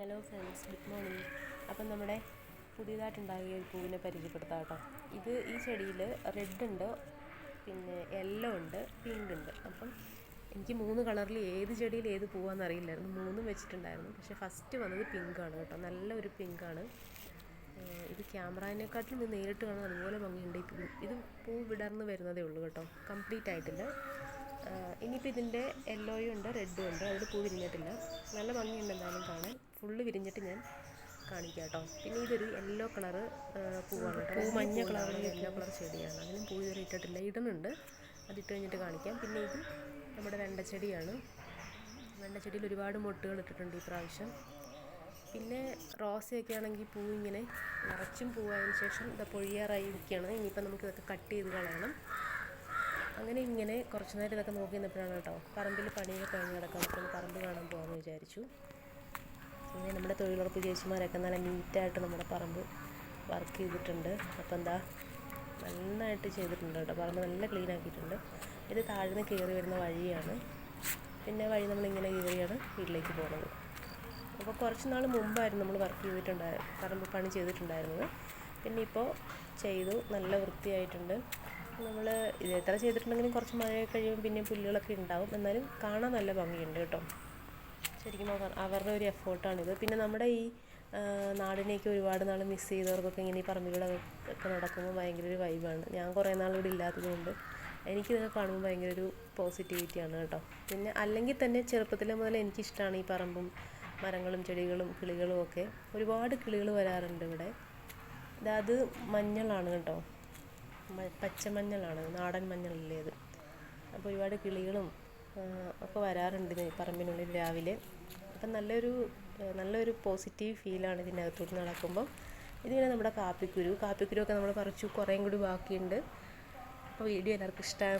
Hello friends good morning അപ്പം നമ്മുടെ പുതിയതായിട്ടുണ്ടാകിയ ഒരു പൂവിനെ പരിചയപ്പെടുത്താം കേട്ടോ. ഇത് ഈ ചെടിയിൽ റെഡ് ഉണ്ട് പിന്നെ യെല്ലോ ഉണ്ട് പിങ്ക് ഉണ്ട്. അപ്പം എനിക്ക് മൂന്ന് കളറിൽ ഏത് ചെടിയിൽ ഏത് പൂവാന്ന് അറിയില്ലായിരുന്നു. മൂന്നും വെച്ചിട്ടുണ്ടായിരുന്നു. പക്ഷെ ഫസ്റ്റ് വന്നത് പിങ്കാണ് കേട്ടോ. നല്ല ഒരു പിങ്കാണ് ഇത് ക്യാമറേനെക്കാട്ടിലും ഇത് നേരിട്ട് കാണാൻ അതുപോലെ ഭംഗിയുണ്ട്. ഇത് പൂ വിടർന്ന് വരുന്നതേ ഉള്ളൂ കേട്ടോ. കംപ്ലീറ്റ് ആയിട്ടില്ല. ഇനിയിപ്പോൾ ഇതിന്റെ യെല്ലോയും ഉണ്ട് റെഡും ഉണ്ട്. അതിൽ പൂ വിരിഞ്ഞിട്ടില്ല. നല്ല ഭംഗിയുണ്ട് എന്തായാലും കാണാൻ. ഫുള്ള് വിരിഞ്ഞിട്ട് ഞാൻ കാണിക്കാം കേട്ടോ. പിന്നെ ഇതൊരു യെല്ലോ കളറ് പൂവാണ് കേട്ടോ. പൂ മഞ്ഞ കളറിൽ യെല്ലോ കളർ ചെടിയാണ്. അതിനും പൂ ഇതുവരെ ഇട്ടിട്ടില്ല. ഇടുന്നുണ്ട്. അതിട്ട് കഴിഞ്ഞിട്ട് കാണിക്കാം. പിന്നെ ഇത് നമ്മുടെ വെണ്ടച്ചെടിയാണ്. വെണ്ടച്ചെടിയിൽ ഒരുപാട് മൊട്ടുകൾ ഇട്ടിട്ടുണ്ട് ഈ പ്രാവശ്യം. പിന്നെ റോസയൊക്കെ ആണെങ്കിൽ പൂ ഇങ്ങനെ നിറച്ചും പൂവായതിനു ശേഷം ഇത് പൊഴിയാറായി ഇരിക്കുകയാണ്. ഇനിയിപ്പോൾ നമുക്ക് ഇതൊക്കെ കട്ട് ചെയ്ത് കളയണം. അങ്ങനെ ഇങ്ങനെ കുറച്ച് നേരം ഇതൊക്കെ നോക്കി നിന്നപ്പോഴാണ് കേട്ടോ. പറമ്പിൽ പണിയൊക്കെ കഴിഞ്ഞ് കിടക്കാൻ നമുക്ക് പറമ്പ് കാണാൻ പോകാമെന്ന് വിചാരിച്ചു. തൊഴിലുറപ്പ് ചേച്ചിമാരൊക്കെ നല്ല നീറ്റായിട്ട് നമ്മുടെ പറമ്പ് വർക്ക് ചെയ്തിട്ടുണ്ട്. അപ്പോൾ എന്താ നന്നായിട്ട് ചെയ്തിട്ടുണ്ട് കേട്ടോ. പറമ്പ് നല്ല ക്ലീൻ ആക്കിയിട്ടുണ്ട്. ഇത് താഴ്ന്ന് കയറി വരുന്ന വഴിയാണ്. പിന്നെ വഴി നമ്മളിങ്ങനെ കയറിയാണ് വീട്ടിലേക്ക് പോകുന്നത് അപ്പോൾ കുറച്ച് നാൾ മുമ്പായിരുന്നു നമ്മൾ വർക്ക് ചെയ്തിട്ടുണ്ടായ പറമ്പ് പണി ചെയ്തിട്ടുണ്ടായിരുന്നത്. പിന്നെ ഇപ്പോൾ ചെയ്തു നല്ല വൃത്തിയായിട്ടുണ്ട്. നമ്മൾ ഇത് എത്ര ചെയ്തിട്ടുണ്ടെങ്കിലും കുറച്ച് മഴ കഴിയുമ്പോൾ പിന്നെ പുല്ലുകളൊക്കെ ഉണ്ടാവും. എന്നാലും കാണാൻ നല്ല ഭംഗിയുണ്ട് കേട്ടോ. ശരിക്കും അവരുടെ ഒരു എഫേർട്ടാണിത് പിന്നെ നമ്മുടെ ഈ നാടിനെയൊക്കെ ഒരുപാട് നാൾ മിസ് ചെയ്തവർക്കൊക്കെ ഇങ്ങനെ ഈ പറമ്പിലൂടെ ഒക്കെ നടക്കുമ്പോൾ ഭയങ്കര ഒരു വൈബാണ് ഞാൻ കുറേ നാൾ ഇവിടെ ഇല്ലാത്തത് കൊണ്ട് എനിക്കിതൊക്കെ കാണുമ്പോൾ ഭയങ്കര ഒരു പോസിറ്റിവിറ്റിയാണ് കേട്ടോ. പിന്നെ അല്ലെങ്കിൽ തന്നെ ചെറുപ്പത്തിലെ മുതൽ എനിക്കിഷ്ടമാണ് ഈ പറമ്പും മരങ്ങളും ചെടികളും കിളികളും ഒക്കെ. ഒരുപാട് കിളികൾ വരാറുണ്ട് ഇവിടെ. അത് മഞ്ഞളാണ് കേട്ടോ. പച്ചമഞ്ഞളാണ്. നാടൻ മഞ്ഞളല്ലേ അത്. അപ്പോൾ ഒരുപാട് കിളികളും ഒക്കെ വരാറുണ്ട് പറമ്പിനുള്ളിൽ രാവിലെ. അപ്പം നല്ലൊരു നല്ലൊരു പോസിറ്റീവ് ഫീലാണ് ഇതിന്റെ അകത്തോട്ട് നടക്കുമ്പോൾ ഇതിങ്ങനെ നമ്മുടെ കാപ്പിക്കുരു കാപ്പിക്കുരു ഒക്കെ നമ്മൾ പറിച്ചു കുറേയും കൂടി ബാക്കിയുണ്ട്. അപ്പോൾ വീഡിയോ എല്ലാവർക്കും ഇഷ്ടമാണ്